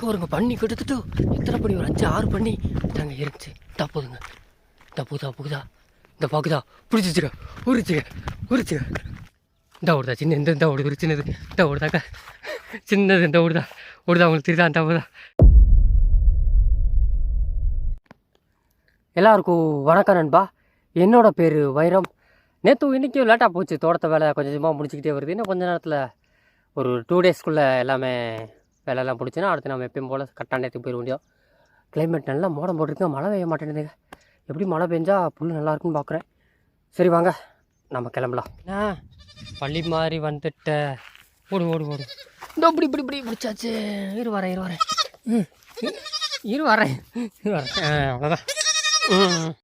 பாருங்க பண்ணி கிட்டத்தட்ட எத்தனை பண்ணி ஒரு அஞ்சு ஆறு பண்ணி தாங்க இருந்துச்சு தப்புதுங்க தப்புதா புகுதா? இந்த பாக்குதா? பிடிச்சிச்சுக்க உரிச்சுக்க உரிச்சுக்க இந்த ஓடுதா? சின்ன இந்த இந்த ஓடுது ஒரு சின்னது. இந்த ஓடுதாக்கா சின்னது இந்த ஓடுதா. ஓடுதா உங்களுக்கு தெரியுதா? இந்த ஓடுதா எல்லாருக்கும் வணக்கம் நண்பா. என்னோட பேர் வைரம். நேற்று இன்றைக்கும் லேட்டாக போச்சு. தோட்டத்தை வேலை கொஞ்சம் கொஞ்சமாக முடிச்சுக்கிட்டே வருது. இன்னும் கொஞ்ச நேரத்தில் ஒரு டூ டேஸ்க்குள்ளே எல்லாமே வேலையெல்லாம் முடிச்சுன்னா அடுத்து நம்ம எப்பயும் போல் கரெக்டான நேரத்துக்கு போயிட முடியும் கிளைமேட் நல்லா மோடம் போட்டிருக்கு. மழை பெய்ய மாட்டேங்குதுங்க. எப்படி மழை பெஞ்சா புல் நல்லா இருக்குன்னு பார்க்குறேன் சரி வாங்க நம்ம கிளம்பலாம். என்ன? பள்ளி மாதிரி வந்துட்ட. ஓடு ஓடு ஓடு. இந்த இப்படி இப்படி இப்படி பிடிச்சாச்சு. இரு வரேன் இரு வரேன். ம். இரு- இரு வரேன். இரு வரேன். ஆ அவ்வளோதான் ம்.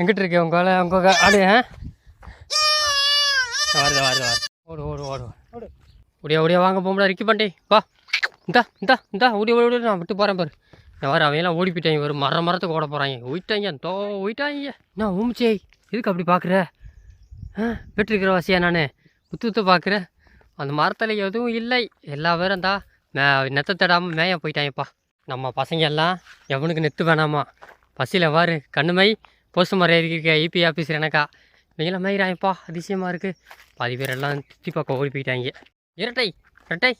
எங்கிட்ட இருக்கே உங்க உங்க ஆடு ஆ? வருது வருது வருது. ஓடு ஓடு ஓடு ஓடு. ஓடியா ஓடியா வாங்க போகும்போது ரிக்கி பண்ணி வா. இந்தா இந்தா இந்தா ஓடி ஓடி ஓடி நான் விட்டு போகிறேன் பாரு. நான் வர அவையெல்லாம் ஓடி போயிட்டாங்க ஒரு மர மரத்துக்கு ஓட போகிறாங்க போயிட்டாங்க தோ போயிட்டாங்க நான் ஊமிச்சே எதுக்கு அப்படி பார்க்குற ஆ வெட்டிருக்கிற நான்? உத்து உத்து பார்க்குறேன் அந்த மரத்தில் எதுவும் இல்லை. எல்லா பேரும் தான் மே நெத்த தேடாமல் மேய போயிட்டாங்கப்பா நம்ம பசங்க எல்லாம் எவனுக்கு நெத்து வேணாமா? பசியில் வாரு. கண்ணுமை போஸ்ட் மரம் இருக்க ஐபி ஆஃபீஸர் எனக்கா. இவங்களாம் மயிராயப்பா அதிசயமாக இருக்குது பாதி பேர் எல்லாம் சுற்றி பார்க்க ஓடி போயிட்டாங்க இரட்டை இரட்டை.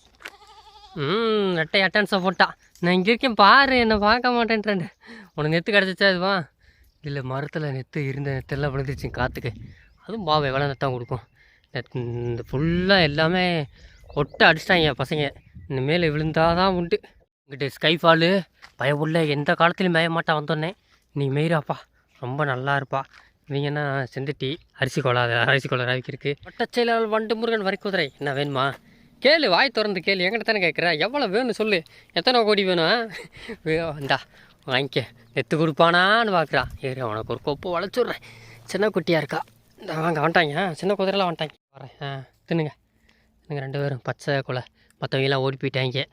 ம் இரட்டை அட்டன்ஸை போட்டான். நான் இங்கே இருக்கேன் பாரு என்னை பார்க்க மாட்டேன்றேன். உனக்கு நெத்து கிடச்சிச்சா அதுவா இல்லை மரத்தில் நெத்து இருந்த நெத்தெல்லாம் விழுந்துருச்சு காற்றுக்கு அதுவும் பாவம் எவ்வளோ நெத்தான் கொடுக்கும். நெத்- இந்த ஃபுல்லாக எல்லாமே ஒட்டை அடிச்சிட்டாங்க பசங்க. இந்த மேலே விழுந்தாதான் உண்டு. இங்கிட்ட ஸ்கைஃபாலு பயமுள்ள எந்த காலத்துலையும் மேய மாட்டா வந்தோடனே. நீ மெயிராப்பா ரொம்ப நல்லா இருப்பா. இவங்கன்னா செந்துட்டி அரிசி கோலா அரிசி கோலா ரவிக்கு இருக்கு பட்டச்செயலாளர் வண்டு முருகன் வரை குதிரை என்ன வேணுமா? கேளு வாய் திறந்து கேளு. என்கிட்ட தானே கேட்குற எவ்வளோ வேணும் சொல்லு. எத்தனை கோடி வேணும்? வேண்டா வாங்கிக்க. நெத்து கொடுப்பானான்னு பார்க்குறான் ஏறி அவனுக்கு ஒரு கொப்பு வளைச்சுட்றேன். சின்ன குட்டியாக இருக்கா. இந்த வாங்க வந்துட்டாங்க. சின்ன குதிரைலாம் வந்துட்டாங்க. வரேன். ஆ தின்னுங்க. நீங்கள் ரெண்டு பேரும். பச்சை குலை. மற்றவங்களாம் ஓடி போயிட்டாங்க.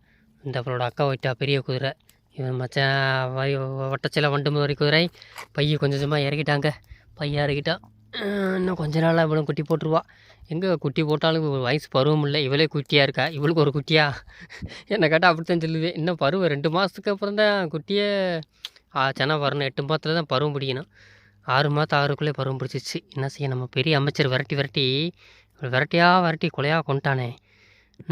இந்த அவளோட அக்கா போயிட்டா பெரிய குதிரை. இவன் மச்சான் வட்டச்சில வண்டு மாதிரி குதிரை. பைய கொஞ்சம் கொஞ்சமாக இறக்கிட்டாங்க. பையன் இறக்கிட்டான் இன்னும் கொஞ்ச நாளாக இவளும் குட்டி போட்டுருவா. எங்கே குட்டி போட்டாலும் வயசு பருவம் இல்லை. இவளே குட்டியாக இருக்கா? இவளுக்கு ஒரு குட்டியா? என்னை கேட்டால் அப்படித்தான் சொல்லுது. இன்னும் பருவம் ரெண்டு மாதத்துக்கு அப்புறம் தான் குட்டியே சென்னா வரணும் எட்டு மாதத்துல தான் பருவம் பிடிக்கணும். ஆறு மாதம் ஆறுக்குள்ளே பருவம் பிடிச்சிச்சு என்ன செய்ய நம்ம பெரிய அமைச்சர் விரட்டி விரட்டி விரட்டியாக விரட்டி கொலையாக கொண்டானே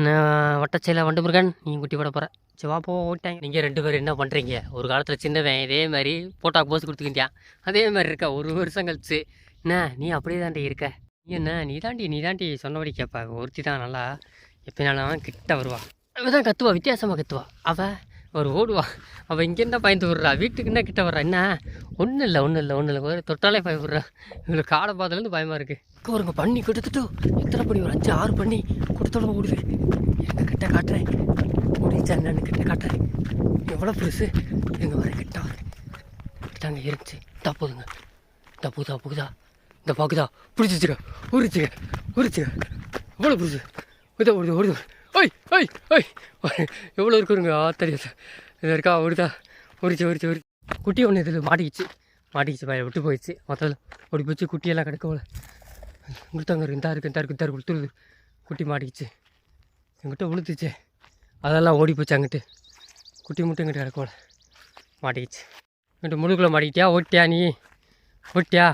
நான் வட்டச்சையில் வண்டு முருகன் நீ குட்டி போட போகிற சரி வா போ ஓட்டாங்க நீங்கள் ரெண்டு பேரும் என்ன பண்ணுறீங்க ஒரு காலத்தில் சின்னவன் இதே மாதிரி போட்டாக்கு போஸ் கொடுத்துக்கிட்டியா? அதே மாதிரி இருக்கா. ஒரு வருஷம் கழிச்சு. என்ன நீ அப்படியே தாண்டி இருக்க. நீ என்ன நீ தாண்டி நீ தாண்டி சொன்னபடி கேட்பா ஒருத்தி தான் நல்லா எப்படினாலும் கிட்ட வருவா. தான் கத்துவா வித்தியாசமாக கத்துவா. அவ ஒரு ஓடுவா. அவள் இங்கேருந்தா பயந்து விட்றா. வீட்டுக்கு என்ன கிட்ட வர்றா. என்ன? ஒன்றும் இல்லை ஒன்றும் இல்லை ஒன்றும் இல்லை. ஒரு தொட்டாலே பயப்படுறா இவங்களுக்கு காடை பார்த்ததுலேருந்து பயமாக இருக்குது ஒருங்க பண்ணி கொடுத்துட்டு எத்தனை பண்ணி? ஒரு அஞ்சு ஆறு பண்ணி கொடுத்தோட ஓடுது எங்கள் கிட்ட காட்டுறேன். ஓடிச்சா என்னன்னு கிட்ட காட்டுறேன். எவ்வளோ பெருசு? எங்கள் வர கிட்ட வரேன் கிட்டாங்க இருந்துச்சு. தப்புதுங்க. தப்புதா புகுதா இந்த பாக்குதா? பிடிச்சிச்சுக்க. உரிச்சுக்க. உரிச்சுக்க. எவ்வளோ பிடிச்சி. இதோ ஓடுது ஓடுது ஓய் ஓய் ஓய். எவ்வளோ இருக்குங்க ஆ தெரியாது இது இருக்கா ஓடுதா உரிச்சு உரிச்சு உரி குட்டி ஒன்று இதில் மாட்டிக்கிச்சு. மாட்டிக்கிச்சு பய விட்டு போயிடுச்சு. மொத்தத்தில் ஓடி போச்சு குட்டியெல்லாம் கிடக்கல இங்கிட்டாங்க இருக்கு இந்தா இருக்கு இந்தா இருக்கு இந்தா இருக்கு கொடுத்துருது குட்டி மாட்டிக்கிச்சு. எங்கிட்ட விழுத்துச்சு அதெல்லாம் ஓடி போச்சு அங்கிட்டு. குட்டி மட்டும் இங்கிட்ட கிடக்கல மாட்டிக்கிச்சு. எங்கிட்ட முழுக்கில் மாட்டிக்கிட்டியா? ஓட்டியா நீ? ஓட்டியா?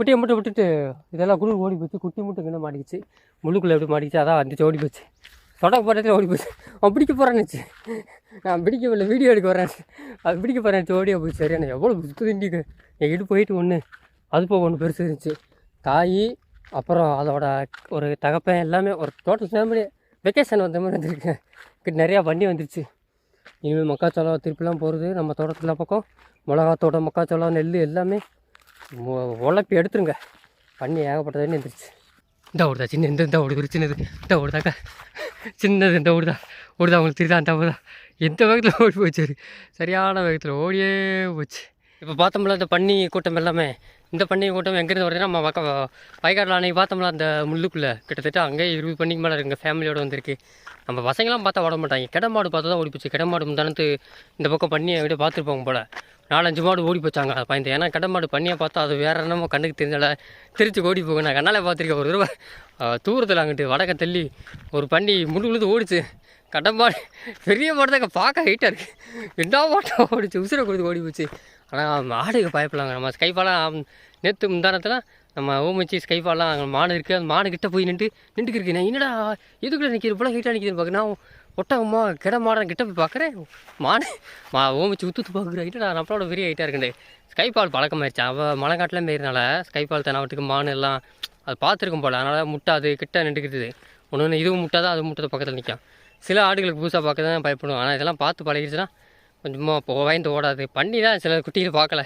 குட்டியை மட்டும் விட்டுட்டு இதெல்லாம் குழு ஓடி போச்சு. குட்டி மட்டும் இங்கே மாட்டிக்கிச்சு. முழுக்குள்ள எப்படி மாட்டிக்கிச்சு? அதான் வந்துச்சு ஓடி போச்சு. தொடக்க போகிறதுல ஓடி போச்சு. அவன் பிடிக்க போகிறான்னுச்சு நான் பிடிக்கவில்லை வீடியோ எடுக்க வரேன் அது பிடிக்க போகிறேன் ஓடியா போச்சு. சரியான எவ்வளோ சுத்து திண்டிக்கு என் இடு போயிட்டு ஒன்று அது போக ஒன்று பெருசு இருந்துச்சு. தாய் அப்புறம் அதோட ஒரு தகப்பன் எல்லாமே ஒரு டோட்டல் ஃபேமிலி வெக்கேஷன் வந்த மாதிரி வந்துருக்கேன் நிறையா வண்டி வந்துருச்சு. இனிமேல் மக்காச்சோளம் திருப்பிலாம் போகிறது நம்ம தோட்டத்தில் பக்கம். மிளகாத்தோட்டம் மக்காச்சோளம் நெல் எல்லாமே உழப்பி எடுத்துருங்க. பண்ணி ஏகப்பட்ட தண்ணி வந்துருச்சு இந்த ஓடுதா சின்ன இந்த இந்த ஓடுது சின்னது. இந்த ஓடுதாக்கா சின்னது இந்த ஓடுதா ஓடுதா உங்களுக்கு தெரியுதா அந்த ஓடுதா எந்த வேகத்தில் ஓடி போச்சு. சரியான வேகத்தில் ஓடியே போச்சு. இப்போ பார்த்தோம்ல இந்த பன்னி கூட்டம் எல்லாமே. இந்த பன்னி கூட்டம் எங்கேருந்து வருதுன்னா நம்ம பக்க வயக்காட்டில் அன்றைக்கி பார்த்தோம்ல அந்த முள்ளுக்குள்ளே. கிட்டத்தட்ட அங்கே இருபது பண்ணிக்கு மேலே எங்கள் ஃபேமிலியோட வந்திருக்கு. நம்ம பசங்களாம் பார்த்தா ஓட மாட்டாங்க. கிட மாடு பார்த்தா தான் ஓடி போச்சு. கிட மாடு முந்தானத்து இந்த பக்கம் பண்ணி அப்படியே பார்த்துருப்பாங்க போல். நாலஞ்சு மாடு ஓடி போச்சாங்க. அதை பயந்து. ஏன்னா கடை மாடு பண்ணியை பார்த்தா அது வேறு என்னமோ கண்ணுக்கு தெரிஞ்சால. திருச்சி ஓடி போகும் நான் கண்ணால் பார்த்துருக்கேன். ஒரு தடவை தூரத்தில் அங்கிட்டு வடக்க தள்ளி ஒரு பண்ணி முழு உழுது ஓடிச்சு. கடை மாடு பெரிய மாடு தான் பார்க்க ஹைட்டாக இருக்குது என்ன மாட்டம் ஓடிச்சு. உசுரை கொடுத்து ஓடி போச்சு. ஆனால் மாடுக்கு பயப்படலாங்க. நம்ம ஸ்கைஃபாலாம் நேற்று முந்தானத்தில் நம்ம ஓமிச்சி ஸ்கைஃபாலாம் மாடு இருக்குது அந்த மாடு கிட்டே போய் நின்று நின்றுக்கு இருக்கு நான் என்னடா எதுக்குள்ளே நிற்கிற போல ஹைட்டாக நிற்கிதுன்னு பார்க்க. நான் ஒட்டகமா கிட மாடன் கிட்ட போய் பார்க்குறேன் மானே மா ஓமிச்சு உத்துத்து பார்க்குறேன் நான் நம்மளோட பெரிய ஐட்டாக இருக்குண்டு ஸ்கைபால் பழக்கமாயிருச்சு அவள் மழைக்காட்டில் மாரினால ஸ்கைபால் தெனாவட்டுக்கு மான் எல்லாம் அது பார்த்துருக்கும் போல். அதனால் முட்டாது கிட்ட நின்றுக்கிட்டுது ஒன்று ஒன்று இதுவும் முட்டாதான் அது முட்டை பக்கத்தில் நிற்கும் சில ஆடுகளுக்கு புதுசாக பார்க்க தான் பயப்படும் ஆனால் இதெல்லாம் பார்த்து பழகிடுச்சுன்னா கொஞ்சமாக இப்போ வாய்ந்து ஓடாது. பண்ணி தான் சில குட்டிகள் பார்க்கல.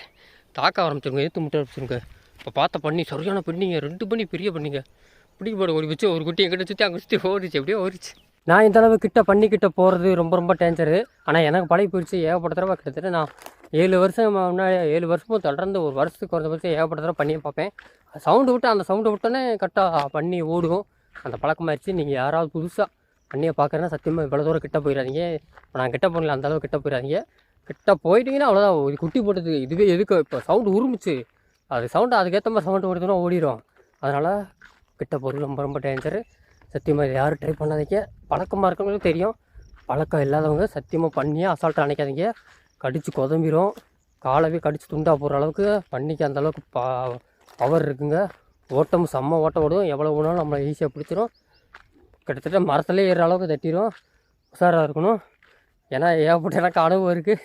தாக்க ஆரம்பிச்சிருங்க எடுத்து முட்டை ஆரம்பிச்சிருங்க இப்போ பார்த்த பண்ணி சரியான பண்ணிங்க. ரெண்டு பண்ணி பெரிய பண்ணிங்க. பிடிக்க போட ஓடி வச்சு ஒரு குட்டி எங்கிட்ட சுற்றி அங்கே சுற்றி ஓடிச்சு. எப்படியோ ஓடிச்சு. நான் இந்த அளவு கிட்ட பண்ணிக்கிட்ட போகிறது ரொம்ப ரொம்ப டேஞ்சரு ஆனால் எனக்கு பழகி போயிடுச்சு. ஏகப்பட்ட தடவை கிட்டத்தட்ட நான் ஏழு வருஷம் முன்னாடி ஏழு வருஷமும் தொடர்ந்து ஒரு வருஷத்துக்கு குறைந்த வருஷம் ஏகப்பட்ட தடவை பண்ணி பார்ப்பேன். சவுண்டு விட்டு அந்த சவுண்டு விட்டோன்னே கரெக்டாக பண்ணி ஓடும் அந்த பழக்கமாயிருச்சு நீங்கள் யாராவது புதுசாக பண்ணியை பார்க்குறேன்னா சத்தியமாக இவ்வளோ தூரம் கிட்ட போயிடாதீங்க இப்போ நான் கிட்ட போகல அந்த அளவு கிட்ட போயிடாதீங்க கிட்ட போயிட்டீங்கன்னா அவ்வளோதான் இது குட்டி போட்டது இதுவே எதுக்கு? இப்போ சவுண்டு உருமிச்சு. அது சவுண்டு அதுக்கேற்ற மாதிரி சவுண்டு ஓடுதுன்னா ஓடிடும் அதனால் கிட்ட போகிறது ரொம்ப ரொம்ப டேஞ்சரு சத்தியமாக இதை யாரும் ட்ரை பண்ணாதீங்க. பழக்கமாக இருக்கவங்களுக்கு தெரியும். பழக்கம் இல்லாதவங்க சத்தியமாக பண்ணியே அசால்ட்டாக நினைக்காதீங்க கடித்து குதம்பிடும் காலவே கடித்து துண்டாக போகிற அளவுக்கு பண்ணிக்கு அந்த அளவுக்கு பா பவர் இருக்குங்க. ஓட்டம் செம்ம ஓட்டம் ஓடும் எவ்வளோ ஓடாலும் நம்மளை ஈஸியாக பிடிச்சிரும். கிட்டத்தட்ட மரத்துலேயே ஏறுற அளவுக்கு தட்டிடும் உஷாராக இருக்கணும். ஏன்னா ஏகப்பட்ட எனக்கு அனுபவம் இருக்குது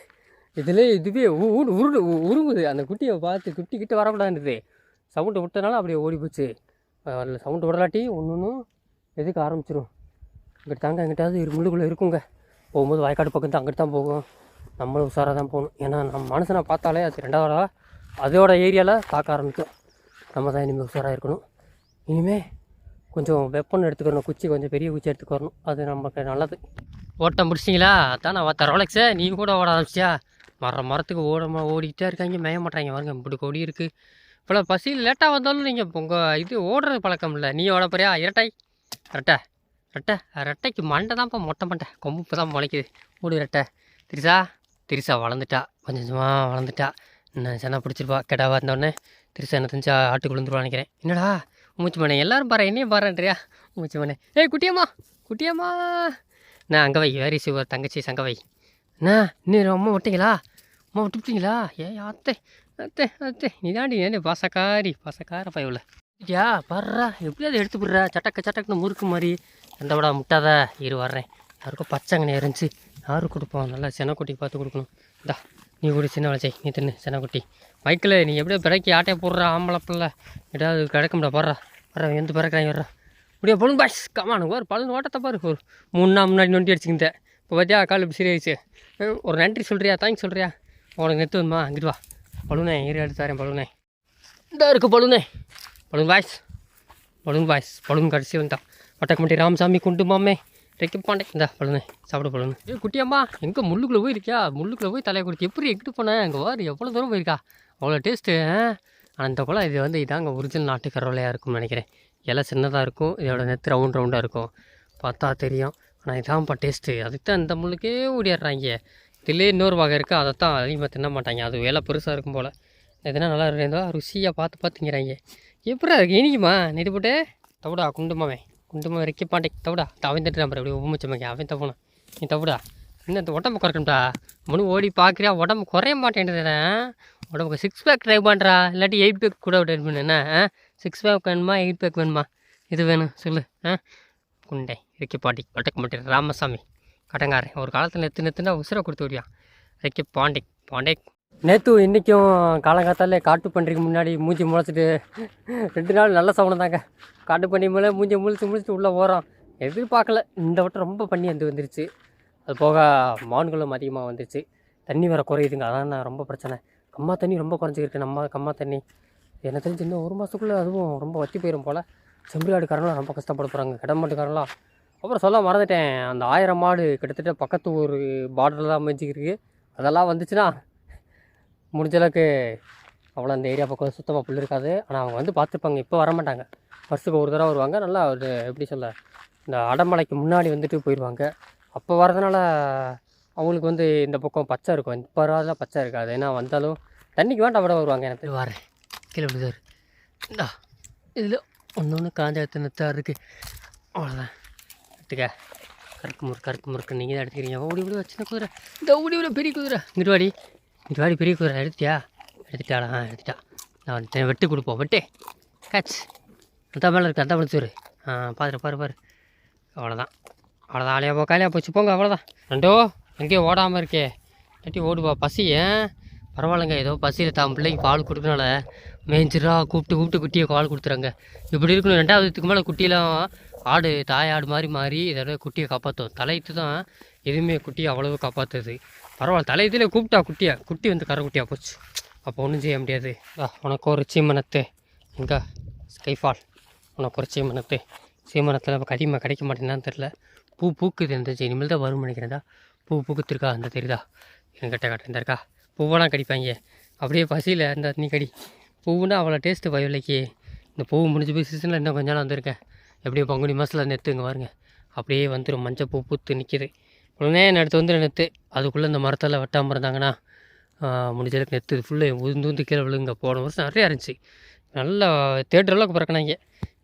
இதுலேயே இதுவே ஊடு உருடு உருங்குது. அந்த குட்டியை பார்த்து குட்டி கிட்ட வரக்கூடாதுன்றது. சவுண்டு விட்டனால அப்படியே ஓடி போச்சு அதில் சவுண்டு விடலாட்டி. ஒன்று ஒன்றும் எதுக்கு ஆரம்பிச்சிரும்? இங்கிட்ட தாங்க எங்கிட்டாவது இரு முள்ளுக்குள்ளே இருக்குங்க. போகும்போது வாய்க்காடு பக்கம் தான் அங்கிட்டு தான் போகும். நம்மளும் உஷாராக தான் போகணும். ஏன்னா நம்ம மனுஷனை பார்த்தாலே அது ரெண்டாவதா? அதோட ஏரியாவில் தாக்க ஆரம்பிக்கும். நம்ம தான் இனிமேல் உஷாராக இருக்கணும். இனிமேல் கொஞ்சம் வெப்பன் எடுத்துக்கணும். குச்சி கொஞ்சம் பெரிய குச்சி எடுத்துக்கணும் அது நமக்கு நல்லது. ஓட்டம் பிடிச்சிங்களா அதான் நான் பார்த்த நீ கூட ஓட ஆரம்பிச்சியா? மர மரத்துக்கு ஓடமா ஓடிக்கிட்டே இருக்காங்க. மேய மாட்டாங்க வாருங்க இப்படி கொடி இருக்குது இப்போ பசியில் லேட்டாக வந்தாலும் நீங்கள் உங்கள் இது ஓடுறது பழக்கம் இல்லை. நீ ஓட போறியா? இரட்டை. ரெட்டை ரெட்டை ரெட்டைக்கு மண்டை தான்ப்பா மொட்டை மண்டை. கொம்பு இப்போ தான் முளைக்குது. மூடு ரெட்டை. திரிசா திரிசா வளர்ந்துட்டா. கொஞ்சம் கொஞ்சமாக வளர்ந்துட்டா. இன்னும் சென்னா பிடிச்சிருப்பா. கெடாவா இருந்தோடனே திரிசா என்ன தெரிஞ்சா ஆட்டுக்கு விழுந்துருவான்னு நினைக்கிறேன். என்னடா? மூச்சு மணி எல்லோரும் பாரு என்னையும் பாருன்றியா மூச்சு மணி ஏய் குட்டியம்மா குட்டியம்மா. நான் அங்கே வை. வேரி சிவர் தங்கச்சி சங்கவை அண்ணா இன்னும் அம்மா விட்டீங்களா? அம்மா விட்டுவிட்டீங்களா ஏ அத்தை அத்தை அத்தை. நீ தாண்டி பாசக்காரி பாசக்கார பயவில் யா பர்றா. எப்படியாவது எடுத்து போடுறா சட்டக்க சட்டக்குன்னு முறுக்கு மாதிரி. எந்த விடா முட்டாதா? இரு வர்றேன். யாருக்கும் பச்சைங்கண்ணே இருந்துச்சு யாரு கொடுப்போம். நல்லா செனக்குட்டிக்கு பார்த்து கொடுக்கணும். இந்தா நீ கூட சின்ன வளச்சை நீ தின்னு செனக்குட்டி. மைக்கில் நீ எப்படியோ பிறக்கி ஆட்டையை போடுறா ஆம்பளை பிள்ளை. ஏதாவது கிடக்கும்டா போடுறா வர்றா எந்த பிறக்கிறாங்க வர்றா. இப்படியே பலூன் பாய்ஸ் கமானு ஒரு பலூன் ஓட்டத்தை பாரு. ஒரு மூணு நாள் முன்னாடி நொண்டி அடிச்சுக்கிட்டேன் இப்போ பார்த்தியா கால் இப்படி சரியாயிடுச்சு ஒரு நன்றி சொல்கிறியா தேங்க்ஸ் சொல்கிறியா உனக்கு நெத்து வந்துமா? அங்கிட்டு வா. பலூனே ஏறி எடுத்து தரேன் பலூனே இந்த இருக்குது பலூனே balloon boys balloon boys balloon கடைசி வந்தா வட்டக்கமட்டி ராமசாமி குண்டு மாமே ரெக்கி பாண்டே இந்த பலூனே சாப்பிட பலூன் ஏ குட்டியம்மா எங்கே முள்ளுக்குள்ளே போயிருக்கியா முள்ளுக்குள்ளே போய் தலையை கொடுத்து எப்படி எங்கிட்டு போனேன் அங்கே வாரு எவ்வளோ தூரம் போயிருக்கா அவ்வளோ டேஸ்ட்டு அந்த குளம் இது வந்து இதாங்க ஒரிஜினல் நாட்டு கரவலையாக இருக்கும்னு நினைக்கிறேன் இலை சின்னதாக இருக்கும் இதோட நெத்து ரவுண்ட் ரவுண்டாக இருக்கும் பார்த்தா தெரியும் ஆனால் இதான்ப்பா டேஸ்ட்டு அதுக்கு தான் இந்த முள்ளுக்கே ஓடிடுறாங்க இதிலே இன்னொரு வகை இருக்குது அதை தான் அதிகமாக தின்ன மாட்டாங்க அது விலை பெருசாக இருக்கும் போல் எதுனா நல்லா இருந்தா ருசியாக பார்த்து பார்த்துங்கிறாங்க எப்படா இருக்கு? இனிக்குமா நெடு போட்டு? தவிடா குண்டுமாவே குண்டுமா இறக்கி பாண்டே. தவிடா. அவன் தட்டு நம்பர் அப்படி உமிச்சமாங்க அவன் தவணும் நீ தவிடா இன்னும் இந்த உடம்பு குறைக்கணும்டா? மனு ஓடி பார்க்குறியா உடம்பு குறைய மாட்டேன்றதுடா உடம்புக்கு சிக்ஸ் பேக் ட்ரை பண்ணுறா இல்லாட்டி எயிட் பேக் கூட ட்ரை பண்ணு. என்ன? சிக்ஸ் பேக் வேணுமா? எயிட் பேக் வேணுமா? இது வேணும். சொல்லு. ஆ? குண்டை. இறக்கி பாட்டி வட்டக்க மாட்டேன். ராமசாமி. கடங்காரன் ஒரு காலத்தில் நிறுத்து நிறுத்துனா உசுரை கொடுத்து விடியா இறக்கி பாண்டிக் பாண்டே நேற்று இன்றைக்கும் காலங்காத்தால காட்டு பன்றிக்கு முன்னாடி மூஞ்சி முளைச்சிட்டு ரெண்டு நாள் நல்ல சவுனம் தாங்க. காட்டு பண்ணி மேலே மூஞ்சி முழிச்சு முழிச்சு உள்ளே போகிறோம் எதிர்பார்க்கல. இந்த வட்டம் ரொம்ப பண்ணி வந்து வந்துருச்சு. அது போக மான்களும் அதிகமாக வந்துருச்சு. தண்ணி வர குறையுதுங்க. அதான் நான் ரொம்ப பிரச்சனை. கம்மா தண்ணி ரொம்ப குறைஞ்சிருக்கு நம்ம கம்மா தண்ணி. எனக்கு தெரிஞ்சு இன்னும் ஒரு மாதத்துக்குள்ளே அதுவும் ரொம்ப வற்றி போயிடும் போல். செம்பிலாடுக்காரங்களாம் ரொம்ப கஷ்டப்பட போகிறாங்க கடமாட்டுக்காரங்களாம். அப்புறம் சொல்ல மறந்துட்டேன். அந்த ஆயிரம் மாடு கிட்டத்தட்ட பக்கத்து ஒரு பார்டரில் தான் மேய்ச்சிக்கிருக்கு அதெல்லாம் வந்துச்சுன்னா முடிஞ்ச அளவுக்கு அவ்வளோ அந்த ஏரியா பக்கம் சுத்தமாக புல் இருக்காது. ஆனால் அவங்க வந்து பார்த்துப்பாங்க இப்போ வர மாட்டாங்க வருஷத்துக்கு ஒரு தடவை வருவாங்க. நல்லா ஒரு எப்படி சொல்ல இந்த அடமலைக்கு முன்னாடி வந்துட்டு போயிடுவாங்க அப்போ வரதுனால அவங்களுக்கு வந்து இந்த பக்கம் பச்சை இருக்கும். இப்போ வராத பச்சை இருக்காது. ஏன்னா வந்தாலும் தண்ணிக்கு வேண்டாம் விட வருவாங்க எனக்கு வரேன். கீழே விடுதாரு இந்தா இதில் ஒன்று ஒன்று காஞ்ச தினத்தாக இருக்குது அவ்வளோதான் எடுத்துக்க. கருக்கு முறுக்கு கருக்கு முறுக்கு. நீங்கள் தான் எடுத்துக்கிறீங்க. ஓடி ஓடி சின்ன குதிரை. இந்த ஓடி ஓடி பெரிய குதிரை. இங்கிட்டு இந்த மாதிரி பெரிய குதிரை எடுத்தியா? எடுத்துட்டாளா? ஆ எடுத்துட்டா. நான் வெட்டு கொடுப்போம். வெட்டு. கேட்ச். அந்த மேலே இருக்கு. அந்த விழுத்துரு ஆ பாரு பாரு பாரு. அவ்வளோதான் அவ்வளோதான் ஆலையா போ காலையாக போச்சு. போங்க அவ்வளோதான் ரெண்டோ எங்கேயும் ஓடாமல் இருக்கே. கட்டி ஓடுவா பசி ஏன் பரவாயில்லைங்க. ஏதோ பசியில் தான் பிள்ளைக்கு பால் கொடுக்கறனால மேய்ஞ்சிரா கூப்பிட்டு கூப்பிட்டு குட்டியை பால் கொடுத்துறாங்க. இப்படி இருக்கணும். ரெண்டாவதுக்கு மேலே குட்டியெல்லாம் ஆடு தாய் ஆடு மாதிரி மாறி இதோட குட்டியை காப்பாற்றும் தலையிட்டு தான் எதுவுமே குட்டியை அவ்வளவு காப்பாற்றுது பரவாயில்ல தலையத்திலே கூப்பிட்டா குட்டியா? குட்டி வந்து கரை போச்சு. அப்போ ஒன்றும் செய்ய முடியாது. உனக்கு ஒரு சீமனத்து இங்கே ஸ்கைஃபால் உனக்கு ஒரு சீமனத்து சீமனத்தில் கடிமை கிடைக்க மாட்டேங்குதான்னு தெரில பூ பூக்குது இருந்துச்சு இனிமேல் தான் வரும் நினைக்கிறேன்டா. பூ பூக்குத்திருக்கா அந்த தெரியுதா? என்கிட்ட காட்டுறேன் இருந்திருக்கா இருக்கா? பூவெல்லாம் கடிப்பாங்க. அப்படியே பசியில் இந்த நீ கடி. பூவுன்னா அவ்வளோ டேஸ்ட்டு வயலைக்கு இந்த பூ முடிஞ்சு போய் சீசனில் இன்னும் கொஞ்ச நாள் வந்திருக்கேன். எப்படியும் பங்குனி மாதத்தில் நெத்துங்க பாருங்க. அப்படியே வந்துடும் மஞ்சள் பூ பூத்து நிற்கிது உடனே எடுத்து வந்து நெத்து அதுக்குள்ளே இந்த மரத்தில் வெட்டாமல் இருந்தாங்கன்னா முடிஞ்சளவுக்கு நெத்து ஃபுல்லாக உந்து உந்து கீழே விழுங்க. போன வருஷம் நிறையா இருந்துச்சு. நல்லா தேட்டர் அளவுக்கு பிறக்கினாங்க.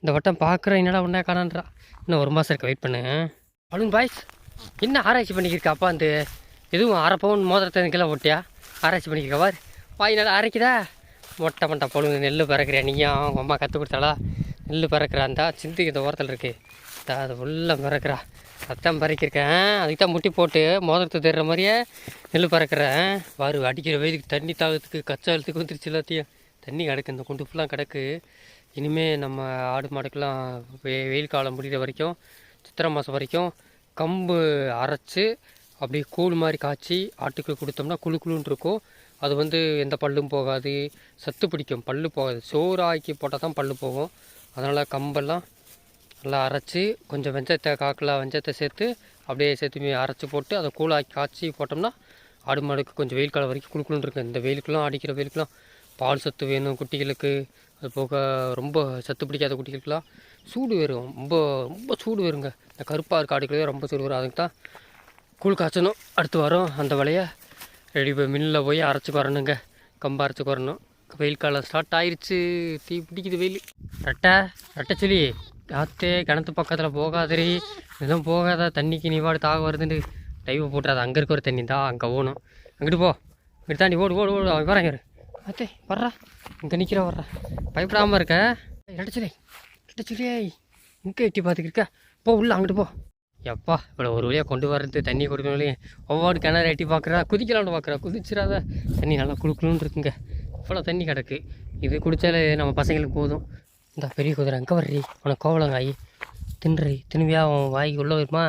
இந்த வட்டம் பார்க்குறேன் என்னடா ஒன்றா காணான்றா. இன்னும் ஒரு மாதம் இருக்க வெயிட் பண்ணு. அழுங்க பாய்ஸ் என்ன ஆராய்ச்சி பண்ணிக்கிருக்காப்பா அந்த எதுவும் அரை பவுன் மோதிரத்தை கீழே ஒட்டியா ஆராய்ச்சி பண்ணிக்கிருக்கா பாய் வாய் நல்லா அரைக்குதா? மொட்டை மொட்டை பொழுது நெல் பறக்கிறியா நீயா? உங்கள் அம்மா கற்றுக் கொடுத்தாளா? நெல் பறக்கிறாந்தா சிந்திக்கு இந்த ஓரத்தில் இருக்குது தா அது ஃபுல்லாக பறக்கிறா. சத்தம் பறக்கிருக்கேன் அதுக்கு தான் முட்டி போட்டு மோதிரத்தை தேடுற மாதிரியே நெல் பறக்கிறேன் பாரு அடிக்கிற வயதுக்கு தண்ணி தாகத்துக்கு கச்சாலத்துக்கு வந்துருச்சு எல்லாத்தையும். தண்ணி கிடக்கு இந்த குண்டு ஃபுல்லாக கிடக்கு. இனிமேல் நம்ம ஆடு மாடுக்கெல்லாம் வெ வெயில் காலம் முடிகிற வரைக்கும் சித்திரை மாதம் வரைக்கும் கம்பு அரைச்சி அப்படியே கூழ் மாதிரி காய்ச்சி ஆட்டுக்கு கொடுத்தோம்னா குழு குழுன்னு இருக்கும். அது வந்து எந்த பல்லும் போகாது. சத்து பிடிக்கும். பல்லு போகாது. சோறு ஆக்கி போட்டால் தான் பல்லு போகும். அதனால் கம்பெல்லாம் நல்லா அரைச்சி கொஞ்சம் வெஞ்சத்தை காக்கில் வெஞ்சத்தை சேர்த்து அப்படியே சேர்த்து அரைச்சி போட்டு அதை கூழாக்கி காய்ச்சி போட்டோம்னா ஆடு மாடுக்கு கொஞ்சம் வெயில் காலம் வரைக்கும் குழுக்குழுன்னு இருக்கும். இந்த வெயிலுக்குலாம் அடிக்கிற வெயிலுக்குலாம் பால் சத்து வேணும் குட்டிகளுக்கு. அது போக ரொம்ப சத்து பிடிக்காத குட்டிகளுக்கெல்லாம் சூடு வரும் ரொம்ப ரொம்ப சூடு வருங்க இந்த கருப்பாக இருக்க ஆடுகளே ரொம்ப சூடு வரும் அதுக்கு தான் கூழ் காய்ச்சணும். அடுத்து வரோம். அந்த வலையை ரெடி போய் மில்லில் போய் அரைச்சி வரணுங்க கம்பு அரைச்சி வரணும் வெயில் காலம் ஸ்டார்ட் ஆயிடுச்சு தீ பிடிக்குது வெயில். ரெட்டை ரெட்டை சொல்லி. காத்தே கிணத்து பக்கத்தில் போகாதரி எதுவும் போகாத தண்ணிக்கு நீ வாடு தாக வருதுன்னு டைவை போட்டுறாது. அங்கே இருக்க ஒரு தண்ணி தான் அங்கே ஓணும் அங்கிட்டு போ. இங்கிட்டு தாண்டி ஓடு ஓடு ஓடு. அவன் வரேன் ஆத்தே வர்றா. இங்கே நிற்கிற வர்றா. பயப்படாமல் இருக்க. ரெட்டை சொல்லி இங்கே எட்டி பார்த்துக்கிருக்க போ உள்ள அங்கிட்டு போ. எப்பா இவ்வளோ ஒரு வழியாக கொண்டு வரது தண்ணி கொடுக்கணும் ஒவ்வொரு கிணறு எட்டி பார்க்குறா குதிக்கலாம்னு பார்க்குறா குதிச்சிடாத. தண்ணி நல்லா குளுக்குளுன்னு இருக்குங்க. இவ்வளோ தண்ணி கிடக்கு. இது குடித்தாலே நம்ம பசங்களுக்கு போதும். இந்த பெரிய குதிரை அங்கே வர்றி. உனக்கு கோவலங்காய். தின்றி தின்னுவியா அவன் வாய்க்கு உள்ளே வருமா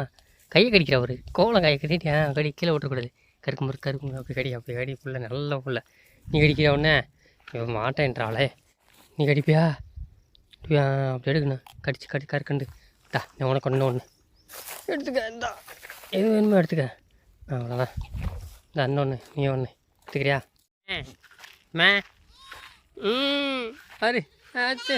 கையை கடிக்கிற அவர். கோவலங்காயை கட்டிட்டு ஏன் கடி கீழே விட்டுறக்கூடாது. கருக்கு முறு கருக்கு அப்படி கடி அப்படி கடி புள்ள நல்ல புள்ள. நீ கடிக்கிற உடனே இவன் மாட்டேன்றாளே. நீ கடிப்பியா? அப்படி எடுக்கணும். கடிச்சு கடி கற்கண்டு தா நான் உனக்கு ஒன்று ஒன்று எடுத்துக்க இந்தா. எது வேணுமோ எடுத்துக்க. அவ்வளோதான் இந்த அண்ணன் ஒன்று நீ ஒன்று எடுத்துக்கிறியா? மே. ம். அரு ஆத்து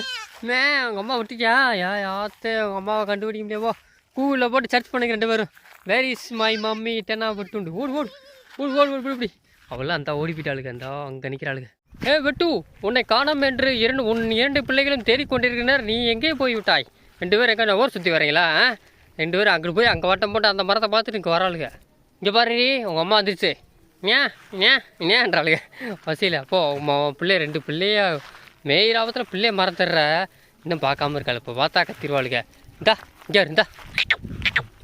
மே உங்கள் அம்மா விட்டுக்கியா யா யாத்தே உங்கள் அம்மாவை கண்டுபிடிக்க முடியாமோ கூகுளில் போட்டு சர்ச் பண்ணுங்க ரெண்டு பேரும். வேர் இஸ் மை மம்மி டென்னா விட்டுண்டு ஓடு ஓடு ஓடு ஓடு ஓடு இப்படி அவெல்லாம் அந்த ஓடி போயிட்டாளுங்க அந்த அங்கே நிற்கிறாளுங்க ஏ வெட்டு உன்னை காணாம என்று இரண்டு உன் இரண்டு பிள்ளைகளும் தேடிக்கொண்டிருக்கிறனர் நீ எங்கே போய் விட்டாய் ரெண்டு பேரும் எங்கே ஊர் சுற்றி வரீங்களா? ரெண்டு பேரும் அங்கே போய் அங்கே வட்டம் போட்டு அந்த மரத்தை பார்த்துட்டு இங்கே வராளுங்க. இங்கே பாரு உங்கள் அம்மா வந்துருச்சு. ஏன் ஏன் ஏன்றாளுங்க பசியில். அப்போ உன் பிள்ளை ரெண்டு பிள்ளையா மேயிராபத்தில் பிள்ளைய மறந்துடுற. இன்னும் பார்க்காம இருக்காள். இப்போ பார்த்தா கத்திருவாளுங்க இந்தா இங்கே இருந்தா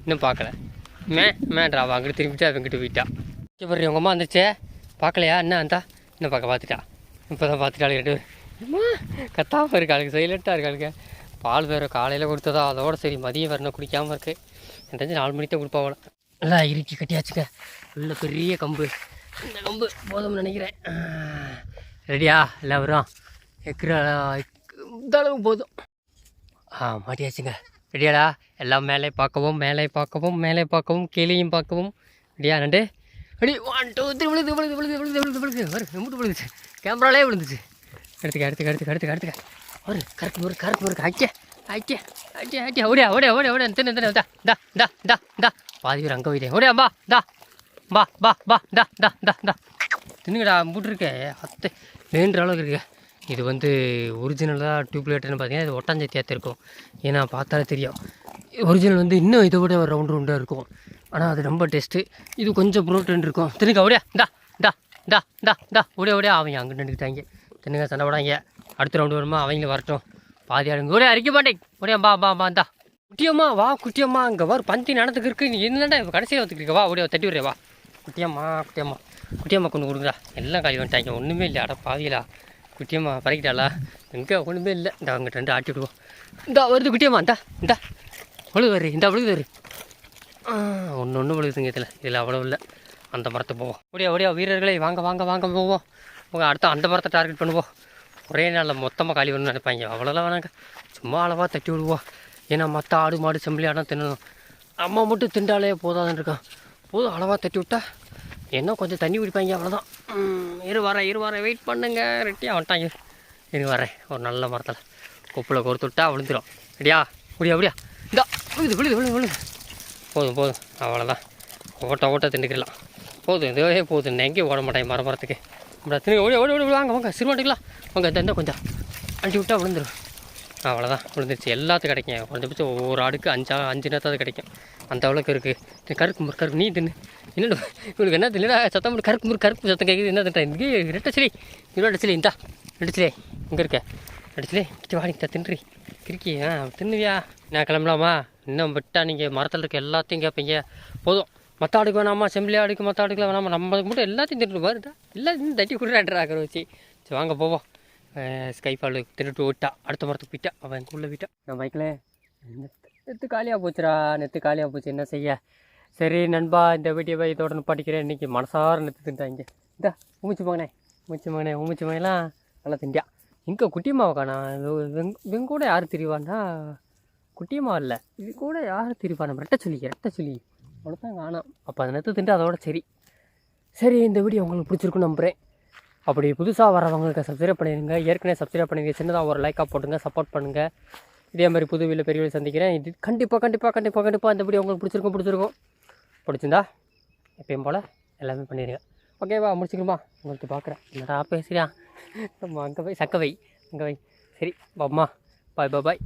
இன்னும் பார்க்கல. மே மேன்றா அவள் அங்கிட்டு திரும்பிட்டா அவங்கிட்ட போயிட்டா. இங்கே உங்கள் அம்மா வந்துச்சே பார்க்கலையா? என்ன அந்தா இன்னும் பார்க்க பார்த்துட்டா. இப்போ தான் பார்த்துட்டாள் ரெண்டு அம்மா கத்தாமல் இருக்காளுங்க சைலண்ட்டாக இருக்காளுங்க பால் வேறு காலையில் கொடுத்ததா? அதோட சரி மதியம் வரணும் குடிக்காமல் இருக்கு. எனக்கு நாலு மணிக்கு தான் கொடுப்பாவலாம் நல்லா இறுக்கி கட்டியாச்சுங்க. நல்ல பெரிய கம்பு. இந்த கம்பு. போதும்னு நினைக்கிறேன். ரெடியா? எல்லாரும் எக்கிற இந்த அளவு போதும். ஆ மாட்டியாச்சுங்க. ரெடியாடா. எல்லாம் மேலே பார்க்கவும் மேலே பார்க்கவும் மேலே பார்க்கவும் கீழேயும் பார்க்கவும். ரெடியா நண்டு? அடி ஒன் டூ த்ரீ விழுது விழுது விழுது விழுது விழுது விழுது. ஒரு எம்பிட்டு விழுந்துச்சு. கேமராலே விழுந்துச்சு. எடுத்துக்க எடுத்துக்க எடுத்துக்க எடுத்துக்க எடுத்துக்க. ஒரு கரெக்ட் ஒரு கரெக்ட் முறுக்கு. ஐக்கே ஐக்கே ஐக்கே ஐக்கே ஓடியா ஓடியா ஓடியா ஓடியா. தின்னு தின்னு தா தா தா தா தா. பாதி பேர் அங்கே போயிட்டேன் ஓடியா பா தா. பா பா பா தா தா தா தா. தின்னுங்கடா முட்டிருக்கே அத்தை வேண்டுற அளவுக்கு இருக்கேன் இது வந்து ஒரிஜினலாக டியூப்லைட்னு பார்த்தீங்கன்னா இது ஒட்டாஞ்சத்தியாக இருக்கும். ஏன்னா பார்த்தாலே தெரியும். ஒரிஜினல் வந்து இன்னும் இதை விட ரவுண்ட் ரவுண்டாக இருக்கும். ஆனால் அது ரொம்ப டேஸ்ட்டு இது கொஞ்சம் ப்ரோட்டீன் இருக்கும். தினுக்கா ஓடியா? டா டா டா டா டா ஓடியா ஓடியா? அவங்க அங்கே நின்றுக்கிட்டாங்க தினுங்க சண்டை விடாங்க அடுத்த ரவுண்டு வருமா? அவங்களும் வரட்டும். பாதி ஆளுங்க ஓடியா? அரிக்க மாட்டேன் ஓடியா பா பா பா தா குட்டியம்மா வா குட்டியம்மா. இங்கே வர பந்தி நடந்துக்கு இருக்கு. நீ என்னடா கடைசியில் வந்துருக்க வா ஓடியா தட்டி விடுறே வா. குட்டியம்மா குட்டியம்மா. குட்டியம்மா கொண்டு கொடுக்குறா எல்லாம் காலி வந்துட்டாங்க ஒன்றுமே இல்லை. அட பாவியலா குட்டியம்மா பறக்கிட்டாளா எங்கே ஒன்றுமே இல்லை இந்த அவங்க ரெண்டு ஆட்டி விடுவோம் இந்தா வருது குட்டியம்மா இந்தா இந்தா விழுது வரு இந்த விழுது வரு ஒன்று ஒன்று விழுதுங்க இதில் இதில் அவ்வளோ இல்லை அந்த மரத்தை போவோம் ஓடியா ஓடியா வீரர்களே வாங்க வாங்க வாங்க போவோம் உங்கள் அடுத்த அந்த மரத்தை டார்கெட் பண்ணுவோம் ஒரே நாளில் மொத்தமாக காலி பண்ணணும்னு நினைப்பாங்க அவ்வளோலாம் வேணாங்க சும்மா அளவாக தட்டி விடுவோம் ஏன்னா மற்ற ஆடு மாடு செம்பிளி ஆடம் தின்னணும் அம்மா மட்டும் திண்டாலே போதாதுன்னு இருக்கான் போதும் அளவாக தட்டி விட்டா என்ன கொஞ்சம் தண்ணி குடிப்பாங்க அவ்வளோதான் இரு வரேன் இரு வரேன் வெயிட் பண்ணுங்க ரெட்டியாக வந்துட்டாங்க இரு. வரேன் ஒரு நல்ல மரத்தில். கொப்பில் கோர்த்து விட்டா விழுந்துடும் ரெடியா? முடியா முடியா இந்தா விழுது விழுது விழுது விழுது. போதும் போதும். அவ்வளோதான் ஓட்ட ஓட்ட திண்டுக்கிடலாம் போதும் இதுவே போதும். எங்கேயும் ஓட மாட்டேன் மரம் மரத்துக்கு இப்படி திணி ஓடி ஓடி ஓடி வாங்க வாங்க. சிறுவாட்டிக்கலாம் வாங்க தந்தா கொஞ்சம். அண்டி விட்டா விழுந்துடும் அவ்வளோதான் விழுந்துருச்சு எல்லாத்துக்கும் கிடைக்கும். குறைஞ்சபட்சம் ஒவ்வொரு ஆடுக்கு அஞ்சா அஞ்சு நேரத்தாவது கிடைக்கும். அந்த அளவுக்கு இருக்குது கருக்கு முறு கருக்கு நீ தின்னு. என்னடா இவனுக்கு என்ன தின்னுடா? சத்தம் போட்டு கருக்கு முறு கருக்கு சத்தம் கேட்குது என்ன தின்றா இங்கே ரெட்டச்சிலி இவ்வளோ அடிச்சிலி இந்தா. ரெட்டச்சிலே இங்கே இருக்க. ரெட்டச்சிலே கிட்ட வாடி தின்றி. கிறுக்கி ஆ தின்னுவியா? நான் கிளம்பலாமா? இன்னும் விட்டா நீங்கள் மரத்தில் இருக்க எல்லாத்தையும் கேட்பீங்க போதும். மற்ற ஆடுக்கு வேணாமா? செம்பிளி ஆடுக்கு மற்ற ஆடுக்கு வேணாமா? நம்மளுக்கு மட்டும் எல்லாத்தையும் தின்னுட்டு பாருடா எல்லாத்தையும் தட்டி கொடுறாட்ரா வச்சு சரி வாங்க போவோம். ஸ்கைஃபால் தின்னுட்டு விட்டா அடுத்த மரத்துக்கு போயிட்டா அவன் எங்கள் போயிட்டா நான் பைக்கில் நெத்து காலியாக போச்சுடா நெத்து காலியாக போச்சு என்ன செய்ய சரி நண்பா இந்த வீடியோவை இதோட நிப்பாட்டிக்கிறேன் இன்றைக்கி மனசார நெத்து தின்ட்டாங்க இந்தா உமிச்சு மகனே உமிச்சு மகனே உமிச்சு மகன்லாம் நல்லா திண்டியா இங்கே குட்டியம்மாவை காணா இவங்க கூட யார் திரிவான்னா குட்டியம்மா இல்லை இது கூட யார் திரிவா நம்ம ரெட்டை சொல்லி ரெட்டை சொல்லி அவ்வளோதான் காணோம் அப்போ அதை நெத்து திண்டு அதோட சரி சரி இந்த வீடியோ உங்களுக்கு பிடிச்சிருக்குன்னு நம்புகிறேன் அப்படி புதுசாக வரவங்களுக்கு சப்ஸ்கிரைப் பண்ணிடுங்க. ஏற்கனவே சப்ஸ்கிரைப் பண்ணிடுங்க சின்னதாக ஒரு லைக்காக போட்டுங்க சப்போர்ட் பண்ணுங்கள் இதே மாதிரி புது வீட்டில் பெரிய சந்திக்கிறேன். இது கண்டிப்பாக கண்டிப்பாக கண்டிப்பாக கண்டிப்பாக இந்த வீடியோ உங்களுக்கு பிடிச்சிருக்கும் பிடிச்சிருக்கும். பிடிச்சிருந்தா எப்பயும் போல் எல்லாமே பண்ணிடுங்க. ஓகேவா முடிச்சுக்கணுமா? உங்களுக்கு பார்க்குறேன் என்னடா பேசுறியா? நம்ம அங்கே போய் சக்கவை அங்கே வை. சரி பாப்மா பாய் பாய் பாய்